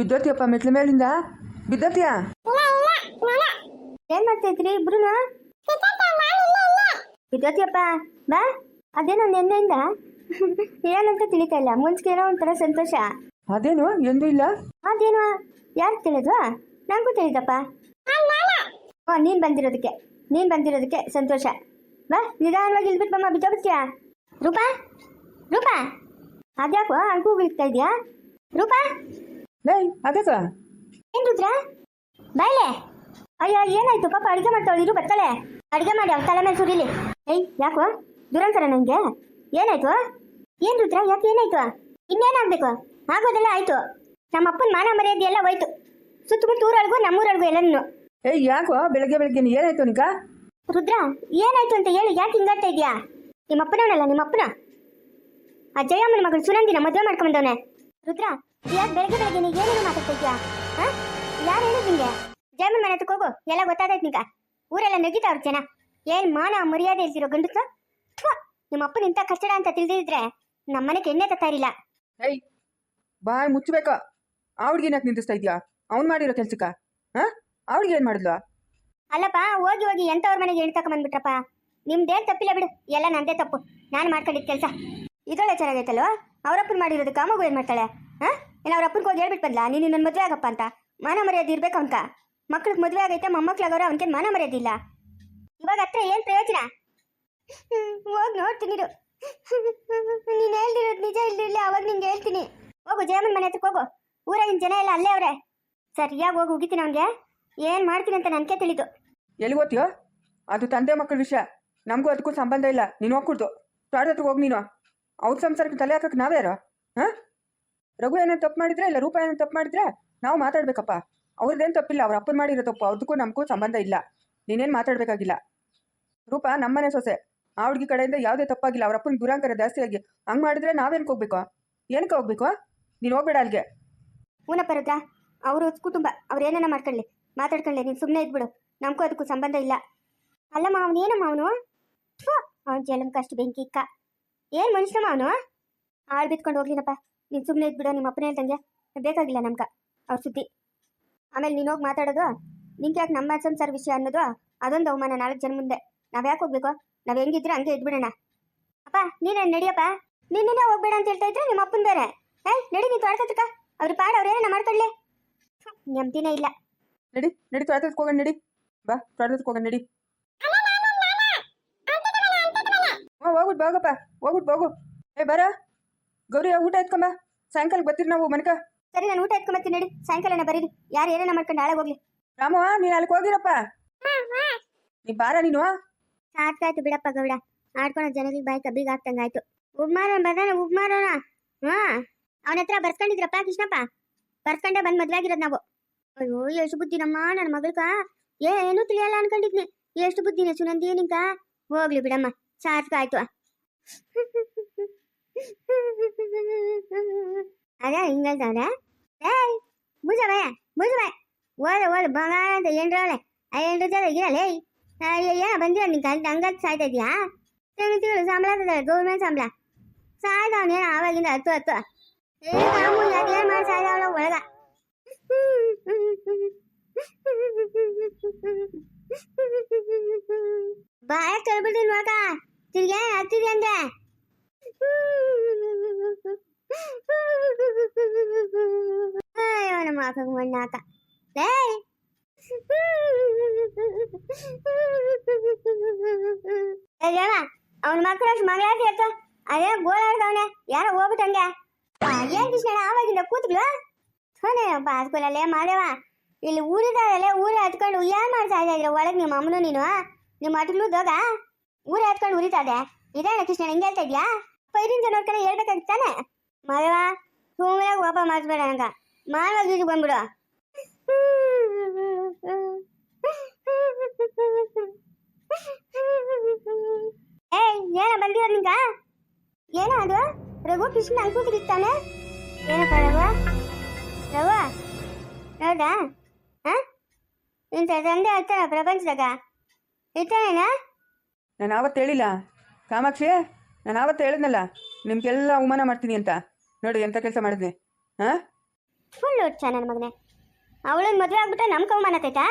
ಬಿದ್ದೋತಿಯಪ್ಪ ಮೆಟ್ಲ ಮೇಲಿಂದ? ಬಿದ್ದೋತಿಯಾ ಏನ್ ಮಾಡ್ತಾ ಇದ್ರಿ ಬಿದ್ದೋತಿಯಪ್ಪ ಬಾ. ಅದೇನೋ ನಿನ್ನೆಯಿಂದ? ಏನಂತ ತಿಳಿತಾ ಇಲ್ಲ. ಮುಂಚೆ ಏನೋ ಒಂಥರ ಸಂತೋಷ. ಅದೇನು? ಎಂದೂ ಇಲ್ಲ. ಅದೇನು? ಯಾರು ತಿಳಿದ್ವಾ ನಂಗೂ ತಿಳಿದಪ್ಪ ಓ ನೀನ್ ಬಂದಿರೋದಕ್ಕೆ. ನೀನ್ ಬಂದಿರೋದಕ್ಕೆ ಸಂತೋಷ. ಬಾ ನಿಧಾನವಾಗಿ ಇಲ್ಬಿಟ್ಟು ಬಮ್ಮ ಬಿದ್ದೋಗ್ತೀಯ ರೂಪಾ? ರೂಪಾ? ಅದ್ಯಾಕೋ ಅಂಕು ಬೀಳ್ತಾ ಇದೆಯಾ? ರೂಪಾ? ಲೇ ಅದಕ್ಕ ಏನ್ ರುದ್ರ ಬಾಯ್ಲೆ ಅಯ್ಯೋ ಏನಾಯ್ತು? ಪಾಪ ಅಡಿಗೆ ಮಾಡ್ತಾವಳು ಇರು ಬರ್ತಾಳೆ. ಅಡಿಗೆ ಮಾಡಿ ಅವ್ರ ತಲೆ ಮೇಲೆ ಸುರಿಲಿ. ಏಯ್ ಯಾಕೋ? ದುರಂತರ ನನಗೆ ಏನಾಯ್ತು? ಏನ್ ರುದ್ರ ಯಾಕೆ ಏನಾಯ್ತು? ಇನ್ನೇನಾಗ್ಬೇಕು ಆಗೋದೆಲ್ಲ ಆಯ್ತು. ನಮ್ಮ ಅಪ್ಪನ ಮಾನ ಮರ್ಯಾದೆ ಎಲ್ಲ ಹೋಯ್ತು. ಸುತ್ತಮುತ್ತ ಊರೊಳಗು ನಮ್ಮೂರೊಳಗು ಎಲ್ಲನೂ. ಏಯ್ ಯಾಕೋ? ಬೆಳಗ್ಗೆ ಬೆಳಗ್ಗೆ ನೀ ಏನಾಯ್ತು ನಿಕ ರುದ್ರ ಏನಾಯ್ತು ಅಂತ ಹೇಳಿ ಯಾಕೆ ಹಿಂಗಾಡ್ತಾ ಇದೆಯಾ? ನಿಮ್ಮ ಅಪ್ಪನವನಲ್ಲ ನಿಮ್ಮ ಅಪ್ಪನ ಆ ಜಯಮ್ಮನ ಮಗಳು ಸುನಂದಿನ ಮದುವೆ ಮಾಡ್ಕೊಂಬಂದವನೆ ರುದ್ರ ಯಾಕೆ ಬೆಳಗ್ಗೆ ಬೆಳಗ್ಗೆ ನೀ ಏನೇನು ಮಾತಾಡ್ತಾ ಹಾ? ಯಾರು ಹೇಳಿದ್ ನಿಂಗೆ? ಜಮೀನ್ ಮನೆ ಹತ್ರಕ್ಕೆ ಹೋಗು ಎಲ್ಲ ಗೊತ್ತಾಗೈತೆ ನಿಂಗ. ಊರೆಲ್ಲ ನಗಿತಾವ್ರ ಜನ. ಏನ್ ಮಾನ ಮರ್ಯಾದೆ ಇಲ್ದಿರೋ ಗಂಡಸ ನಿಮ್ಮ ಅಪ್ಪನ ಇಂಥ ಕಷ್ಟಡ ಅಂತ ತಿಳಿದಿದ್ರೆ ನಮ್ಮ ಮನೆಗೆ ಎಣ್ಣೆ ತತ್ತಾ ಇರಲಿಲ್ಲ. ಏಯ್ ಬಾಯ್ ಮುಚ್ಚಬೇಕಾ ಆ ಹುಡ್ಗಿನ ಯಾಕೆ ನಿಂದಿಸ್ತಾ ಇದೀಯಾ? ಅವ್ನು ಮಾಡಿರೋ ಕೆಲ್ಸಕ್ಕ? ಹಾ? ಆ ಹುಡ್ಗಿ ಏನು ಮಾಡಿದ್ಲು? ಅಲ್ಲಪ್ಪ ಹೋಗಿ ಹೋಗಿ ಎಂಥವ್ರ ಮನೆಗೆ ಹೆಣ್ಣು ತಕೊಂಬಂದ್ಬಿಟ್ರಪ್ಪ ನಿಮ್ದೇನ್ ತಪ್ಪಿಲ್ಲ ಬಿಡು ಎಲ್ಲ ನಂದೇ ತಪ್ಪು. ನಾನು ಮಾಡ್ಕೊಂಡಿದ್ದ ಕೆಲಸ. ಇದೊಳ್ಳೆ ಚೆನ್ನಾಗೈತಲ್ವಾ ಅವರಪ್ಪನ ಮಾಡಿರೋದು ಕಾಮಗು ಏನ್ ಮಾಡ್ತಾಳೆ? ಹಾ? ಏನ್ ಅವ್ರ ಅಪ್ಪನಿಗೆ ಹೋಗಿ ಹೇಳ್ಬಿಟ್ಟು ನೀನು ನನ್ನ ಮದುವೆ ಆಗಪ್ಪ ಅಂತ. ಮಾನ ಮರ್ಯಾದೆ ಇರ್ಬೇಕು ಅವನ್ಕ. ಮಕ್ಳಿಗೆ ಮದುವೆ ಆಗೈತೆ ಮೊಮ್ಮಕ್ಳಾಗೋರು ಅವನಿಗೆ ಮಾನ ಮರ್ಯಾದೆ ಇಲ್ಲ. ಇವಾಗ ಹತ್ರ ಏನು ಪ್ರಯೋಜನ? ಹೋಗಿ ನೋಡ್ತೀನಿ ಇರು. ನೀನು ಹೇಳ್ದಿರೋದು ನಿಜ ಇಲ್ಲ ಅವಾಗ ನಿಂಗೆ ಹೇಳ್ತೀನಿ. ಹೋಗು, ಜಯಮ್ಮನ ಮನೆ ಹತ್ರಕ್ಕೆ ಹೋಗು. ಊರಾಗಿನ ಜನ ಎಲ್ಲ ಅಲ್ಲೇ ಅವರೇ. ಸರಿಯಾಗಿ ಹೋಗಿ ಹೋಗಿತೀನಿ ಅವನಿಗೆ. ಏನು ಮಾಡ್ತೀನಿ ಅಂತ ನನಗೆ ತಿಳಿದು. ಎಲ್ಲಿ ಗೊತ್ತೀಯೋ ಅದು ತಂದೆ ಮಕ್ಕಳ ವಿಷಯ. ನಮಗೂ ಅದಕ್ಕೂ ಸಂಬಂಧ ಇಲ್ಲ. ನೀನು ಹೋಗ್ಕೊಡ್ದು. ಹತ್ರ ಹೋಗಿ ನೀನು. ಅವ್ರ ಸಂಸಾರಕ್ಕೆ ತಲೆ ಹಾಕಕ್ಕೆ ನಾವ್ಯಾರು? ಹಾಂ? ರಘು ಏನೋ ತಪ್ಪು ಮಾಡಿದ್ರೆ, ಇಲ್ಲ ರೂಪ ಏನೋ ತಪ್ಪು ಮಾಡಿದ್ರೆ, ನಾವು ಮಾತಾಡ್ಬೇಕಪ್ಪ. ಅವ್ರದ್ದೇನು ತಪ್ಪಿಲ್ಲ, ಅವ್ರ ಅಪ್ಪನ ಮಾಡಿರೋ ತಪ್ಪು, ಅವ್ರದಕ್ಕೂ ನಮಗೂ ಸಂಬಂಧ ಇಲ್ಲ. ನೀನೇನು ಮಾತಾಡಬೇಕಾಗಿಲ್ಲ. ರೂಪ, ನಮ್ಮನೆ ಸೊಸೆ. ಆ ಹುಡುಗಿ ಕಡೆಯಿಂದ ಯಾವುದೇ ತಪ್ಪಾಗಿಲ್ಲ, ಅವ್ರ ಅಪ್ಪನ ದುರಾಂಕರ ಜಾಸ್ತಿ ಆಗಿ ಹಂಗೆ ಮಾಡಿದ್ರೆ ನಾವೇನಕ್ಕೆ ಹೋಗ್ಬೇಕು ಏನಕ್ಕೆ ಹೋಗ್ಬೇಕು? ನೀನು ಹೋಗ್ಬೇಡ ಅಲ್ಲಿಗೆ. ಊನಪ್ಪ ರುದ್ರ, ಅವರು ಕುಟುಂಬ, ಅವ್ರು ಏನೇನ ಮಾಡ್ಕೊಳ್ಳಿ ಮಾತಾಡ್ಕೊಳ್ಳಿ ನೀನು ಸುಮ್ಮನೆ ಇದ್ಬಿಡು. ನಮಗೂ ಅದಕ್ಕೂ ಸಂಬಂಧ ಇಲ್ಲ. ಅಲ್ಲಮ್ಮ ಅವನು ಏನಮ್ಮ ಅವನು? ಅವನ ಜಲಂ ಕಷ್ಟ ಬೆಂಕಿ, ಇಕ್ಕ. ಏನು ಮನುಷ್ಯಮ್ಮ ಅವನು? ಆಳ್ ಬಿತ್ಕೊಂಡು ಹೋಗ್ಲಿನಪ್ಪ. ನೀನು ಸುಮ್ಮನೆ ಇದ್ಬಿಡು ನಿಮ್ಮ ಅಪ್ಪನೇ ಹೇಳ್ದಂಗೆ. ಬೇಕಾಗಿಲ್ಲ ನಮ್ಗೆ ಅವ್ರ ಸುದ್ದಿ. ಆಮೇಲೆ ನೀನು ಹೋಗಿ ಮಾತಾಡೋದು? ನಿಂಗೆ ಯಾಕೆ ನಮ್ಮ ಸಂಸಾರ ವಿಷಯ ಅನ್ನೋದು? ಅದೊಂದು ಅವಮಾನ ನಾಲ್ಕು ಜನ ಮುಂದೆ. ನಾವು ಯಾಕೆ ಹೋಗ್ಬೇಕು? ನಾವು ಹೆಂಗಿದ್ರೆ ಹಂಗೆ ಇದ್ಬಿಡೋಣ. ಅಪ್ಪ, ನೀನೇನು ನಡಿಯಪ್ಪ? ನಿನ್ನೆ ಹೋಗ್ಬೇಡ ಅಂತ ಹೇಳ್ತಾ ಇದ್ರೆ ನಿಮ್ಮ ಅಪ್ಪನ ಬೇರೆ. ಏಯ್ ನಡಿ ನೀನು ತೊಳ್ಕೊತಕ್ಕ ಅವ್ರ ಪಾಡ ಅವ್ರೇನ ಮಾಡ್ಕೊಳ್ಳಿ ನೆಮ್ಮದಿನೇ ಇಲ್ಲ. ನಡಿ ನಡಿ ತೋಟದಕ್ಕೆ ಹೋಗೋಣ, ನಡಿ. ಬಾ ತೋಟದಕ್ಕೆ ಹೋಗೋಣ, ನಡಿ. ಹೋಗ್ಬಿಟ್ಟು ಹೋಗಪ್ಪ. ಹೋಗ್ಬಿಟ್ಟು ಹೋಗು. ಏ, ಬರ. ಗೌರಿ ಊಟ ಎತ್ಕೊಂಬ. ಸಾಯಂಕಾಲ ಬರ್ತೀರಿ ನಾವು ಮನಕ ಸರಿ ನಾನು ಊಟ ಎತ್ಕೊಂಬರ್ತೀನಿ ನಡಿ. ಸಾಯಂಕಾಲ ಬರೀರಿ ಯಾರು ಏನೇನ ಮಾಡ್ಕೊಂಡು ನಾಳೆ ಹೋಗ್ಲಿ. ರಾಮ ನೀನು ಅಲ್ಲಿಗೆ ಹೋಗಿರಪ್ಪ. ನೀ ಬಾರ ನೀನು ಸಾಕಾಯ್ತು ಬಿಡಪ್ಪ ಗೌಡ. ಆಡ್ಕೊಳೋ ಜನಗಳಿಗೆ ಬಾಯಿ ಕಬ್ಬಿಗೆ ಆಗ್ತಂಗಾಯ್ತು ಉಬ್ ಮಾರೋಣ ಬರ್ದಾನೆ ಉಬ್ ಮಾರೋಣ ಹಾ ಅವನ ಹತ್ರ ಬರ್ಸ್ಕೊಂಡಿದ್ರಪ್ಪ ಕೃಷ್ಣಪ್ಪ. ಬರ್ಸ್ಕೊಂಡೆ ಬಂದ್ ಮದ್ವೆ ಆಗಿರೋದು ನಾವು. ಅಯ್ಯೋ ಎಷ್ಟು ಬುದ್ಧಿ ನಮ್ಮ ನನ್ನ ಮಗಳ್ಕ. ಏನು ತಿಳಿಯಲ್ಲ ಅನ್ಕೊಂಡಿದ್ನಿ. ಎಷ್ಟು ಬುದ್ಧಿನೇ ಸುನಂದಿ ನಿಂಕ ಹೋಗ್ಲಿ ಬಿಡಮ್ಮ. ಸಾರ್ಥಕ ಅದ ಹಿಂಗಲ್ದವ್ರೆ ಏಯ್ ಮುಜಬಾಯ ಮುಜಬಾಯ್ ಓದ ಓದ ಬಂಗಾರ ಅಂತ ಏನ್ರವಳೆ ಆ ಏನ್ರ ಜನ ಇರಲ್ಲ ಏಯ್ ಅಯ್ಯಯ್ಯ ಬಂದಿರ ನಿಂಗೆ ಅಂತ ಹಂಗತ್ ಸಾಯ್ತಾ ಇದೆಯಾ ತಿಂಗಳು ಸಂಬಳ ಗೌರ್ಮೆಂಟ್ ಸಂಬಳ ಸಾಯ್ದವನೇನು ಆವಾಗಿಂದ ಹತ್ತು ಹತ್ತು ಏ ರಾಮು ಅದೇನು ಮಾಡಿ ಸಾಯ್ದವಳ ಒಳಗ ಬಾಯ ಕಳ್ಬಿಡ್ತೀನಿ ನೋಡ್ಕ ತಿರ್ಗೆ ಹತ್ತಿದೆ ನಮ್ಮ ಅಕ್ಕಗೆ ಮಣ್ಣಾಕ ಏಯ್ ಅವನ ಮಕ್ಕಳು ಅಷ್ಟು ಮಗಳಾಗಿ ಇರ್ತ ಅದೇ ಗೋಳಾಡ್ದವನೆ ಯಾರೋ ಹೋಗ್ಬಿಟ್ಟಂಗೆ ಏನ್ ಕೃಷ್ಣ ಆವಾಗಿಂದ ಕೂತ್ಗಳು ಸೋನೆ ಬಾಸ್ಕೂಲಲ್ಲೇ ಮಾಡ್ಯವ ಇಲ್ಲಿ ಊರಿದಾರಲ್ಲೇ ಊರ ಹತ್ಕೊಂಡು ಏನ್ ಮಾಡ್ತಾ ಇದ್ರ ಒಳಗೆ ನಿಮ್ಮ ಅಮ್ಮನು ನೀನು ನಿಮ್ಮ ಮಟ್ಗಳು ದೋಗ ಊರ ಹತ್ಕೊಂಡು ಉರಿತಾದೆ ಇದೇನ ಕೃಷ್ಣ ಹಿಂಗೆ ಹೇಳ್ತಾ ಇದ್ಯಾ ಪೈರಿನ ನೋಡ್ಕೊಂಡು ಹೇಳ್ಬೇಕಾಗಿತ್ತಾನೆ ಮಾದೇವ ಸುಮ್ಮನೆ ಕೋಪ ಮಾಡಿಸ್ಬೇಡ ನಂಗ. ಮಾನವಾಗಿ ಬಂದ್ಬಿಡು. ಏಯ್, ಏನ ಬಂದಿರೋ ನಿಂಗ? ಏನ ಅದು? ರಘು ಕೃಷ್ಣ ಅನ್ಕೂತಿರ್ತಾನೆ ಏನಪ್ಪ ರಘು? ರಘು? ಹೌದಾ? ಹಾ? ಇಂಥ ತಂದೆ ಆಗ್ತಾನ ಪ್ರಪಂಚದಾಗ ಇರ್ತಾನೇನಾ ನಾನು ಅವತ್ತು ಹೇಳಿಲ್ಲ. ಕಾಮಾಕ್ಷಿ? ನಾನು ಆವತ್ತು ಹೇಳಿದ್ನಲ್ಲ, ನಿಮ್ಗೆಲ್ಲ ಅವಮಾನ ಮಾಡ್ತೀನಿ ಅಂತ. ನೋಡಿ ಎಂತ ಕೆಲಸ ಮಾಡಿದ್ನಿ. ಫುಲ್ ಹುಚ್ಚ ನನ್ನ ಮಗನೇ. ಅವಳನ್ನ ಮದುವೆ ಆಗ್ಬಿಟ್ಟ ನಮ್ಗೆ ಅವಮಾನ ಆತೈತಾ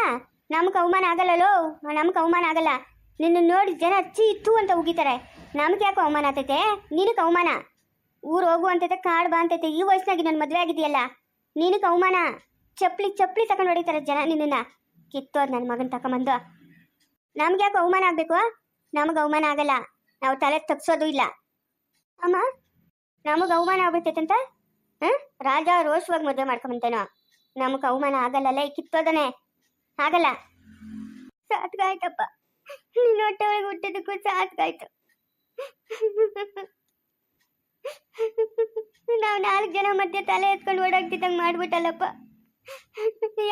ನಮ್ಗೆ ಅವಮಾನ ಆಗಲ್ಲಲ್ಲೋ ನಮ್ಗೆ ಅವಮಾನ ಆಗಲ್ಲ. ನಿನ್ನ ನೋಡಿ ಜನ ಅಚ್ಚಿ ಇತ್ತು ಅಂತ ಉಗಿತಾರೆ. ನಮ್ಗೆ ಯಾಕೋ ಅವಮಾನ ಆತೈತೆ? ನಿನಗೆ ಅವಮಾನ? ಊರು ಹೋಗು ಅಂತೈತೆ, ಕಾಡು ಬಾ ಅಂತೈತೆ, ಈ ವಯಸ್ಸಿನಾಗಿ ನನ್ನ ಮದುವೆ ಆಗಿದೆಯಲ್ಲ. ನಿನಗೆ ಅವಮಾನ? ಚಪ್ಪಲಿ ಚಪ್ಪಲಿ ತಗೊಂಡು ಹೊಡಿತಾರೆ ಜನ ನಿನ್ನನ್ನ. ಕಿತ್ತೋದು ನನ್ನ ಮಗನ ತಗೊಂಬಂದು ನಮ್ಗೆ ಯಾಕೆ ಅವಮಾನ ಆಗಬೇಕು? ನಮಗೆ ಅವಮಾನ ಆಗಲ್ಲ. ನಾವು ತಲೆ ತಪ್ಸೋದು ಇಲ್ಲ. ಅಮ್ಮ, ನಮಗೆ ಅವಮಾನ ಆಗ್ಬಿಟ್ಟೈತಂತ ಹ್ಮ್ ರಾಜ ರೋಷವಾಗಿ ಮದುವೆ ಮಾಡ್ಕೊಂಬಂತೇನೋ. ನಮಗೆ ಅವಮಾನ ಆಗಲ್ಲಲ್ಲ ಈ ಕಿತ್ತೋದನೆ. ಆಗಲ್ಲ. ಸಾತ್ಗಾಯ್ತಪ್ಪ. ನಿನ್ನ ಹೊಟ್ಟೆ ಒಳಗೆ ಹುಟ್ಟಿದಕ್ಕೂ ಸಾತ್ಗಾಯ್ತು. ನಾವು ನಾಲ್ಕು ಜನ ಮಧ್ಯೆ ತಲೆ ಎತ್ಕೊಂಡು ಓಡಾಡ್ತಿದ್ದಂಗೆ ಮಾಡ್ಬಿಟ್ಟಲ್ಲಪ್ಪ.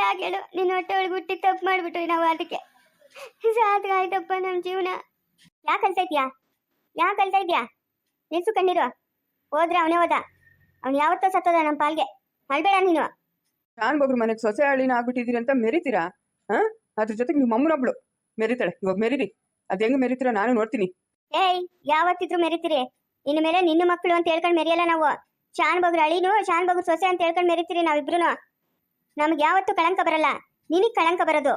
ಯಾಕೆ ಹೇಳು? ನಿನ್ನ ಹೊಟ್ಟೆ ಒಳಗೆ ಹುಟ್ಟಿ ತಪ್ಪು ಮಾಡ್ಬಿಟ್ಟು ನಾವು ಅದಕ್ಕೆ. ಸಾತ್ಗಾಯ್ತಪ್ಪ ನಮ್ಮ ಜೀವನ. ಯಾಕೆ ಇದ್ಯಾ ಯಾಕೆ ಅಳ್ತಾ ಇದ್ಯಾ? ನಿಲ್ಸು ಕಣ್ಣೀರು. ಹೋದ್ರೆ ಅವನೇ ಹೋದ. ಅವ್ನು ಯಾವತ್ತೋ ಸತ್ತೋದ ನಮ್ಮ ಪಾಲ್ಗೆ. ಅಳ್ಬೇಡ ನೀನು. ಶಾನ್ ಬಗ್ರು ಮನೆಗೆ ಸೊಸೆ ಹಳ್ಳಿನ ಆಗ್ಬಿಟ್ಟಿದ್ದೀರಿ ಅಂತ ಮೆರಿತೀರಾ? ಹಾ? ಅದ್ರ ಜೊತೆಗೆ ನಿಮ್ಮ ಅಮ್ಮನೊಬ್ಳು ಮೆರಿತಾಳೆ. ಇವಾಗ ಮೆರಿರಿ. ಅದ್ ಹೆಂಗ್ ಮೆರಿತೀರಾ ನಾನು ನೋಡ್ತೀನಿ. ಏಯ್ ಯಾವತ್ತಿದ್ರು ಮೆರಿತೀರಿ. ಇನ್ನು ಮೇಲೆ ನಿನ್ನ ಮಕ್ಕಳು ಅಂತ ಹೇಳ್ಕೊಂಡು ಮೆರಿಯಲ್ಲ ನಾವು. ಶಾನ್ ಬಗ್ರು ಅಳಿನು ಶಾನ್ ಬಗ್ರು ಸೊಸೆ ಅಂತ ಹೇಳ್ಕೊಂಡು ಮೆರಿತೀರಿ ನಾವಿಬ್ರು ನಮ್ಗೆ ಯಾವತ್ತೂ ಕಳಂಕ ಬರಲ್ಲ. ನಿನಗೆ ಕಳಂಕ ಬರೋದು.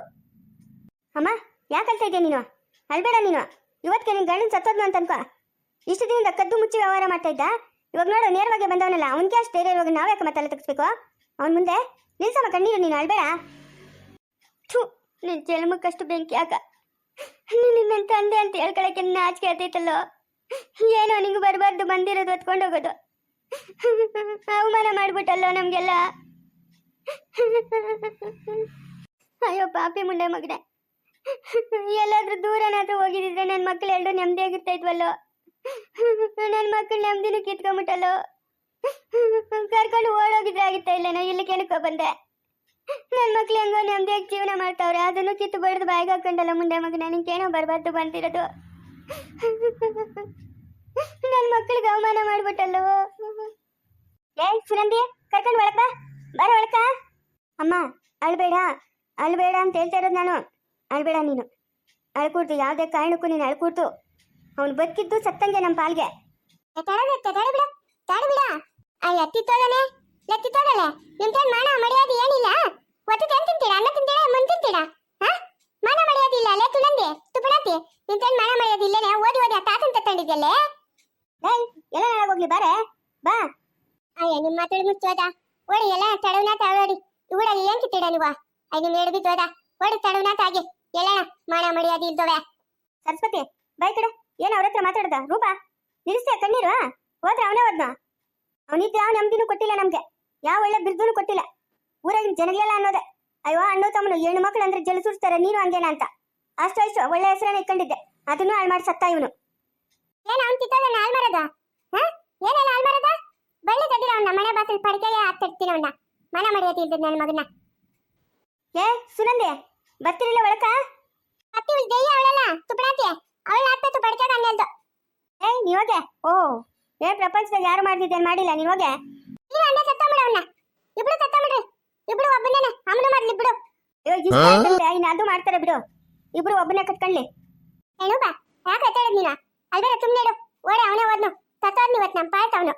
ಅಮ್ಮ ಯಾಕೆ ಕಲ್ತಾ ಇದೆಯಾ ನೀನು? ಅಳ್ಬೇಡ ನೀನು. ಇವತ್ತಿಗೆ ನಿನ್ನ ಗಂಡನ ಸತ್ತೋದ್ನು ಅಂತ ಅನ್ಕೋ. ಇಷ್ಟು ದಿನದಿಂದ ಕದ್ದು ಮುಚ್ಚಿ ವ್ಯವಹಾರ ಮಾಡ್ತಾ ಇದ್ದ? ಇವಾಗ ನೋಡು, ನೇರವಾಗಿ ಬಂದವನಲ್ಲ, ಅವನಿಗೆ ಅಷ್ಟು ಧೈರ್ಯ ಇವಾಗ ನಾವ್ ಯಾಕೆ ಮತ್ತೆ ತೆಗಿಸ್ಬೇಕು? ಅವನ ಮುಂದೆ ನಿಲ್ಸಮ್ಮ ಕಣ್ಣೀರು, ನೀನು ಅಳ್ಬೇಡ. ಥೂ ನಿನ್ನ ಜನ್ಮಕ್ಕಷ್ಟು ಬೆಂಕಿ ಯಾಕ ನಿನ್ನ ನನ್ನ ತಂದೆ ಅಂತ ಹೇಳ್ಕೊಳಕ್ಕೆ ನಾಚಿಕೆ ಕೇಳ್ತೈತಲ್ಲೋ ಏನೋ ನಿಂಗೆ ಬರಬಾರ್ದು, ಬಂದಿರೋದು, ಹೊತ್ಕೊಂಡು ಹೋಗೋದು. ಅವಮಾನ ಮಾಡ್ಬಿಟ್ಟಲ್ಲೋ ನಮಗೆಲ್ಲ? ಅಯ್ಯೋ, ಪಾಪಿ ಮುಂಡೆ ಮಗನೆ. ಎಲ್ಲಾದ್ರೂ ದೂರನಾದ್ರೂ ಹೋಗಿದ್ರೆ ನನ್ನ ಮಕ್ಕಳು ಎರಡು ನೆಮ್ಮದಿ ಇದ್ವಲ್ಲೋ ನನ್ನ ಮಕ್ಕಳು ನೆಮ್ಮದಿನೂ ಕಿತ್ಕೊಂಬಿಟ್ಟಲ್ಲೋ? ಕರ್ಕೊಂಡು ಓಡೋಗಿದ್ರೆ ಆಗಿತ್ತಾ ಇಲ್ಲೇನೋ? ಇಲ್ಲಿ ಕೆಣಕೋ ಬಂದೆ. ನನ್ನ ಮಕ್ಳು ಹೆಂಗೋ ನೆಮ್ಮದಿಯಾಗಿ ಜೀವನ ಮಾಡ್ತಾವ್ರೆ, ಅದನ್ನು ಕಿತ್ತು ಬಡ್ದು ಬಾಯಿಗೆ ಹಾಕೊಂಡಲ್ಲ ಮುಂದೆ ಮಗನ ಏನೋ ಬರಬಾರ್ದು ಬಂದಿರೋದು. ನನ್ನ ಮಕ್ಕಳಿಗೆ ಅವಮಾನ ಮಾಡ್ಬಿಟ್ಟಲ್ಲೋ? ಏಯ್ ಸುನಂದಿ, ಕರ್ಕೊಂಡು ಒಳಕ ಬರ ಒಳಕ ಅಮ್ಮ, ಅಳ್ಬೇಡ ಅಳ್ಬೇಡ ಅಂತ ಹೇಳ್ತಾ ಇರೋದು ನಾನು. ಅಳ್ಬೇಡ ನೀನು. ಅಳ್ಕೂಡ್ದು ಯಾವುದೇ ಕಾರಣಕ್ಕೂ ನೀನು ಅಳ್ಕೂಡ್ದು. ಅವನು ಬದುಕಿದ್ದು ಸತ್ತಂಗೆ ನಮ್ಮ ಪಾಲ್ಗೆ ಓಡಿ ಎಲ್ಲ ತಡವನ ಏನ್ ಕಿತ್ತೀಡ ನೀವು? ಅಯ್ಯ ನಿಮ್ ಹೊಡಿ ಓಡಿ ತಡವನ ತಾಗಿ ಎಲ್ಲ ಮಾನ ಮರ್ಯಾದೆ ಇಲ್ದವೆ ಸರಸ್ವತಿ ಬೈ ಕಡೆ ಏನ್ ಅವ್ರ ಹತ್ರ ಮಾತಾಡ್ದ? ರೂಪ ನಿಲ್ಲಿಸ್ತೀಯ ಕಣ್ಣೀರು ಹೋದ್ರೆ ಅವನೇ ಹೋದ್ನ? ಅವನಿದ್ದ ಯಾವ ನೆಮ್ಮದಿನೂ ಕೊಟ್ಟಿಲ್ಲ ನಮ್ಗೆ. ಯಾವ ಒಳ್ಳೆ ಬಿರ್ದೂನು ಕೊಟ್ಟಿಲ್ಲ. ಊರಾಗಿನ ಜನಗಳೆಲ್ಲ ಅನ್ನೋದೆ. ಅಯ್ಯೋ ಅಣ್ಣೋ ತಮ್ಮನು ಹೆಣ್ಣು ಮಕ್ಕಳು ಅಂದ್ರೆ ಜಲ ಸುರಿಸ್ತಾರೆ ನೀನು ಹಂಗೇನ ಅಂತ. ಅಷ್ಟು ಅಷ್ಟು ಒಳ್ಳೆ ಹೆಸರನ್ನ ಇಟ್ಕೊಂಡಿದ್ದೆ. ಅದನ್ನು ಹಾಳು ಮಾಡಿ ಸತ್ತ ಇವನು. ಏನ್ ಅವ್ನು ಕಿತ್ತೋದ ಹಾಳು ಮಾಡೋದ? ಏನೇನ ಹಾಳು ಮಾಡದ? ಬಳ್ಳಿ ತೆಗಿರ ಅವನ್ನ ಮನೆ ಬಾಸಲ್ ಪಡಿಕೆಗೆ ಹಾಕ್ತಿರ್ತೀನಿ ಅವನ್ನ ಮನ ಮರ್ಯಾದೆ ಇಲ್ದ ನನ್ನ ಮಗನ ಏ ಸುನಂದೆ ಬರ್ತಿರಿಲ್ಲ ಒಳಕ? ಅತ್ತಿ ಉಳ್ ದೇಯ ಅವಳಲ್ಲ ತುಪಣಾತಿ ಅವಳ ಹಾಕ್ಬೇಕು ಪಡಿಕೆಗೆ ಅನ್ನಲ್ದು ಏಯ್ ನೀವೋಗೆ ಓ ಏ ಪ್ರಪಂಚದಾಗ ಯಾರು ಮಾಡ್ತಿದ್ದೇನೆ ಮಾಡಿಲ್ಲ ನೀ ನೀವೋಗೆ ನೀವು ಅಣ್ಣ ಸತ್ತ ಅವನ್ನ ಇಬ್ರು ಸತ್ತ ಬಿಡ್ರಿ. ಇಬ್ರು ಒಬ್ಬನೇ ಅಮ್ಮನ ಮಾಡ್ಲಿ ಬಿಡು. ಇನ್ನು ಅದು ಮಾಡ್ತಾರೆ ಬಿಡು. ಇಬ್ರು ಒಬ್ಬನೇ ಕಟ್ಕೊಳ್ಳಿ. ಏನು ಬಾ ಯಾಕೆ ಹತ್ತಾಡದ್ ನೀನ? ಅಲ್ಬೇಡ ಸುಮ್ಮನೆ ಇಡು ಓಡೆ ಅವನೇ ಓದ್ನು ಸತ್ತೋದ್ ಇವತ್ತು ನಮ್ಮ ಪಾಯ್ತ ಅವನು.